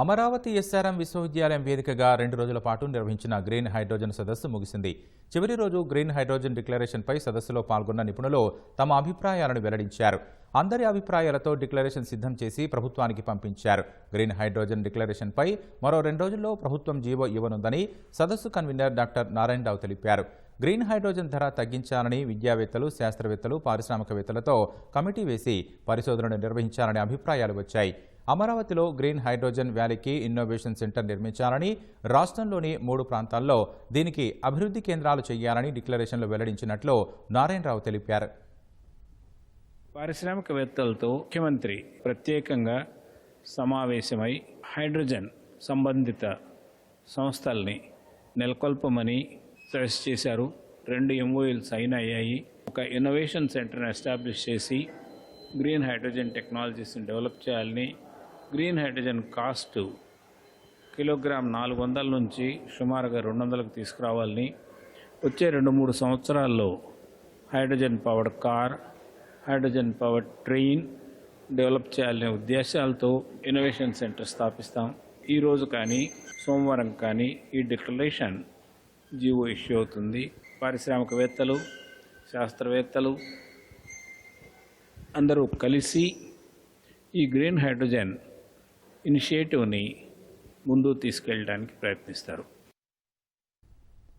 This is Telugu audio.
అమరావతి ఎస్ఆర్ఎం విశ్వవిద్యాలయం వేదికగా రెండు రోజుల పాటు నిర్వహించిన గ్రీన్ హైడ్రోజన్ సదస్సు ముగిసింది. చివరి రోజు గ్రీన్ హైడ్రోజన్ డిక్లరేషన్పై సదస్సులో పాల్గొన్న నిపుణులు తమ అభిప్రాయాలను వెల్లడించారు. అందరి అభిప్రాయాలతో డిక్లరేషన్ సిద్ధం చేసి ప్రభుత్వానికి పంపించారు. గ్రీన్ హైడ్రోజన్ డిక్లరేషన్పై మరో రెండు రోజుల్లో ప్రభుత్వం జీవో ఇవ్వనుందని సదస్సు కన్వీనర్ డాక్టర్ నారాయణరావు తెలిపారు. గ్రీన్ హైడ్రోజన్ ధర తగ్గించాలని విద్యావేత్తలు శాస్త్రవేత్తలు పారిశ్రామికవేత్తలతో కమిటీ వేసి పరిశోధనలు నిర్వహించాలనే అభిప్రాయాలు వచ్చాయి. అమరావతిలో గ్రీన్ హైడ్రోజన్ వ్యాలీకి ఇన్నోవేషన్ సెంటర్ నిర్మించాలని రాష్ట్రంలోని మూడు ప్రాంతాల్లో దీనికి అభివృద్ధి కేంద్రాలు చేయాలని డిక్లరేషన్లో వెల్లడించినట్లు నారాయణరావు తెలిపారు. పారిశ్రామికవేత్తలతో ముఖ్యమంత్రి ప్రత్యేకంగా సమావేశమై హైడ్రోజన్ సంబంధిత సంస్థల్ని నెలకొల్పమని సజెస్ట్ చేశారు. రెండు ఎంఓఎల్ సైన్ అయ్యాయి. ఒక ఇన్నోవేషన్ సెంటర్ని ఎస్టాబ్లిష్ చేసి గ్రీన్ హైడ్రోజన్ టెక్నాలజీస్ని డెవలప్ చేయాలని గ్రీన్ హైడ్రోజన్ కాస్ట్ కిలోగ్రామ్ నాలుగు వందల నుంచి సుమారుగా రెండు వందలకు తీసుకురావాలని వచ్చే రెండు మూడు సంవత్సరాల్లో hydrogen powered car hydrogen powered train develop చేయాలనే ఉద్దేశాలతో ఇన్నోవేషన్ సెంటర్ స్థాపిస్తాం. ఈరోజు కానీ సోమవారం కానీ ఈ డిక్లరేషన్ జీవో ఇష్యూ అవుతుంది. పారిశ్రామికవేత్తలు శాస్త్రవేత్తలు అందరూ కలిసి ఈ గ్రీన్ హైడ్రోజన్ ఇనిషియేటివ్ని ముందు తీసుకెళ్ళడానికి ప్రయత్నిస్తారు.